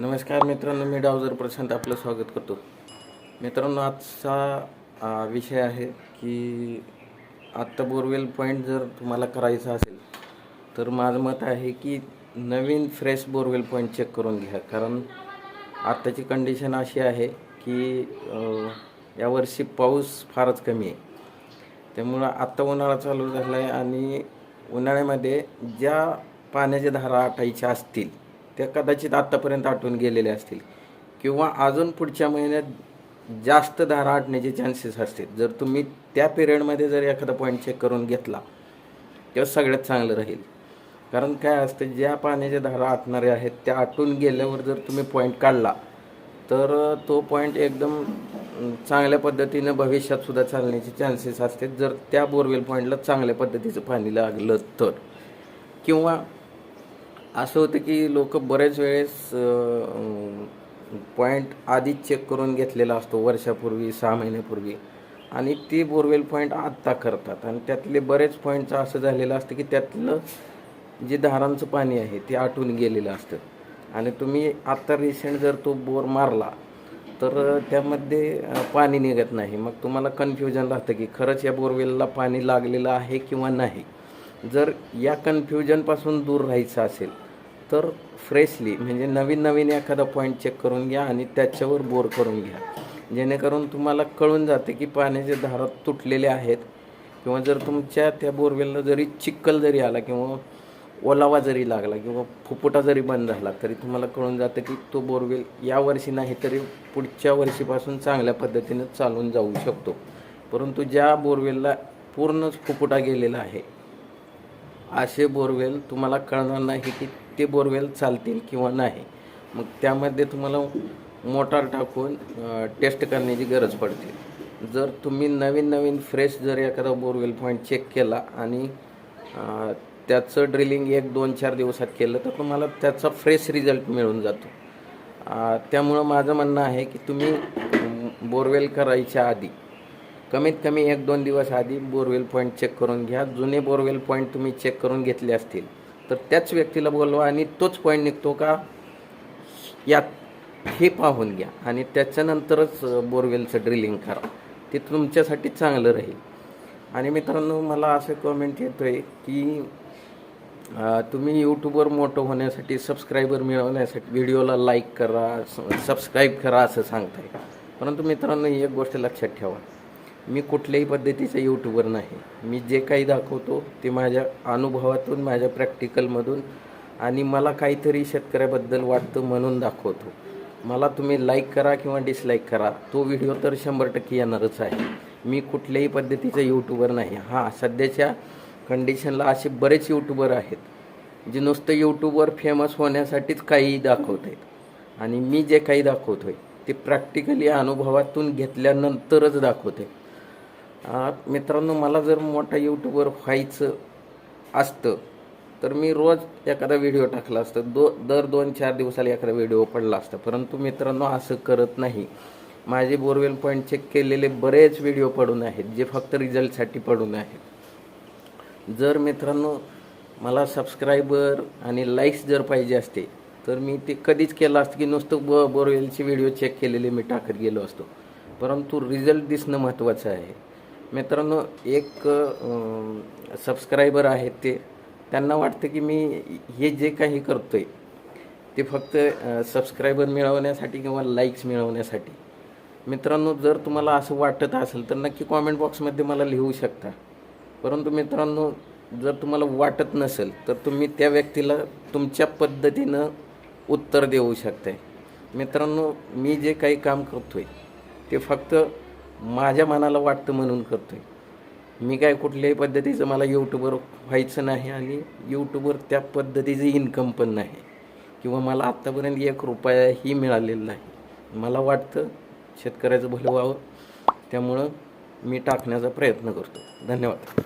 नमस्कार मित्रांनो मी डावजर प्रशांत आपलं स्वागत करतो. मित्रांनो आजचा विषय आहे की आत्ता बोरवेल पॉईंट जर तुम्हाला करायचा असेल तर माझं मत आहे की नवीन फ्रेश बोरवेल पॉईंट चेक करून घ्या. कारण आत्ताची कंडिशन अशी आहे की यावर्षी पाऊस फारच कमी आहे. त्यामुळं आत्ता उन्हाळा चालू झाला आहे आणि उन्हाळ्यामध्ये ज्या पाण्याच्या धारा आटायच्या असतील त्या कदाचित आत्तापर्यंत आटून गेलेल्या असतील. किंवा अजून पुढच्या महिन्यात जास्त धारा आटण्याचे चान्सेस असतील. जर तुम्ही त्या पिरियडमध्ये जर एखादा पॉईंट चेक करून घेतला तेव्हा सगळ्यात चांगलं राहील. कारण काय असतं ज्या पाण्याच्या धारा आटणाऱ्या आहेत त्या आटून गेल्यावर जर तुम्ही पॉईंट काढला तर तो पॉईंट एकदम चांगल्या पद्धतीनं भविष्यातसुद्धा चालण्याचे चान्सेस असतात. जर त्या बोरवेल पॉईंटला चांगल्या पद्धतीचं पाणी लागलं तर. किंवा असं होतं की लोक बरेच वेळेस पॉईंट आधीच चेक करून घेतलेला असतो वर्षापूर्वी सहा महिन्यापूर्वी. आणि ती बोरवेल पॉईंट आत्ता करतात. आणि त्यातले बरेच पॉईंटचं असं झालेलं असतं की त्यातलं जे धारांचं पाणी आहे ते आटून गेलेलं असतं. आणि तुम्ही आत्ता रिसेंट जर तो बोर मारला तर त्यामध्ये पाणी निघत नाही. मग तुम्हाला कन्फ्युजन राहतं की खरंच या बोरवेलला पाणी लागलेलं आहे किंवा नाही. जर या कन्फ्युजनपासून दूर राहायचं असेल तर फ्रेशली म्हणजे नवीन नवीन एखादा पॉईंट चेक करून घ्या आणि त्याच्यावर बोर करून घ्या. जेणेकरून तुम्हाला कळून जाते की पाण्याचे धारा तुटलेले आहेत किंवा जर तुमच्या त्या बोरवेलला जरी चिक्कल जरी आला किंवा ओलावा जरी लागला किंवा फुफुटा जरी बंद झाला तरी तुम्हाला कळून जातं की तो बोरवेल या वर्षी नाही तरी पुढच्या वर्षीपासून चांगल्या पद्धतीनं चालून जाऊ शकतो. परंतु ज्या बोरवेलला पूर्णच फुफुटा गेलेला आहे असे बोरवेल तुम्हाला कळणार नाही की ते बोरवेल चालतील किंवा नाही. मग त्यामध्ये तुम्हाला मोटार टाकून टेस्ट करण्याची गरज पडते. जर तुम्ही नवीन नवीन फ्रेश जर एखादा बोरवेल पॉईंट चेक केला आणि त्याचं ड्रिलिंग एक दोन चार दिवसात केलं तर तुम्हाला त्याचा फ्रेश रिझल्ट मिळून जातो. त्यामुळं माझं म्हणणं आहे की तुम्ही बोरवेल करायच्या आधी कमीत कमी एक दोन दिवस आधी बोरवेल पॉईंट चेक करून घ्या. जुने बोरवेल पॉईंट तुम्ही चेक करून घेतले असतील तर त्याच व्यक्तीला बोलवा आणि तोच पॉईंट निघतो का? यात हे पाहून घ्या आणि त्याच्यानंतरच बोरवेलचं ड्रिलिंग करा. ते तुमच्यासाठी चांगलं राहील. आणि मित्रांनो मला असं कमेंट येतो आहे की तुम्ही यूट्यूबवर मोठं होण्यासाठी सबस्क्रायबर मिळवण्यासाठी व्हिडिओला लाईक करा सबस्क्राईब करा असं सांगताय. परंतु मित्रांनो एक गोष्ट लक्षात ठेवा. मी कुठल्याही पद्धतीचा यूट्यूबर नाही. मी जे काही दाखवतो ते माझ्या अनुभवातून माझ्या प्रॅक्टिकलमधून आणि मला काहीतरी शेतकऱ्याबद्दल वाटतं म्हणून दाखवतो. मला तुम्ही लाईक करा किंवा डिसलाईक करा तो व्हिडिओ तर शंभर टक्के येणारच आहे. मी कुठल्याही पद्धतीचा यूट्यूबर नाही. हां सध्याच्या कंडिशनला असे बरेच यूट्यूबर आहेत जे नुसतं यूट्यूबवर फेमस होण्यासाठीच काही दाखवत आहेत. आणि मी जे काही दाखवतो आहे ते प्रॅक्टिकली अनुभवातून घेतल्यानंतरच दाखवते मित्रांनो मला जर मोठा यूट्यूबर व्हायचं असतं तर मी रोज एखादा व्हिडिओ टाकला असतं. दो दर दोन चार दिवसाला एखादा व्हिडिओ पडला असता. परंतु मित्रांनो असं करत नाही. माझे बोरवेल पॉईंट चेक केलेले बरेच व्हिडिओ पडून आहेत जे फक्त रिझल्टसाठी पडून आहेत. जर मित्रांनो मला सबस्क्रायबर आणि लाईक्स जर पाहिजे असते तर मी ते कधीच केलं असतं की नुसतं ब बोरवेलचे व्हिडिओ चेक केलेले मी टाकत गेलो असतो. परंतु रिझल्ट दिसणं महत्त्वाचं आहे. मित्रांनो एक सबस्क्रायबर आहेत ते त्यांना वाटतं की मी हे जे काही करतो आहे ते फक्त सबस्क्रायबर मिळवण्यासाठी किंवा लाईक्स मिळवण्यासाठी. मित्रांनो जर तुम्हाला असं वाटत असेल तर नक्की कॉमेंट बॉक्समध्ये मला लिहू शकता. परंतु मित्रांनो जर तुम्हाला वाटत नसेल तर तुम्ही त्या व्यक्तीला तुमच्या पद्धतीनं उत्तर देऊ शकताय. मित्रांनो मी जे काही काम करतो आहे ते फक्त माझ्या मनाला वाटतं म्हणून करतो आहे मी काय कुठल्याही पद्धतीचं मला यूट्यूबर व्हायचं नाही आणि यूट्यूबवर त्या पद्धतीचं इन्कम पण नाही. किंवा मला आत्तापर्यंत एक रुपयाही मिळालेला नाही. मला वाटतं शेतकऱ्याचं भलं व्हावं. त्यामुळं मी टाकण्याचा प्रयत्न करतो. धन्यवाद.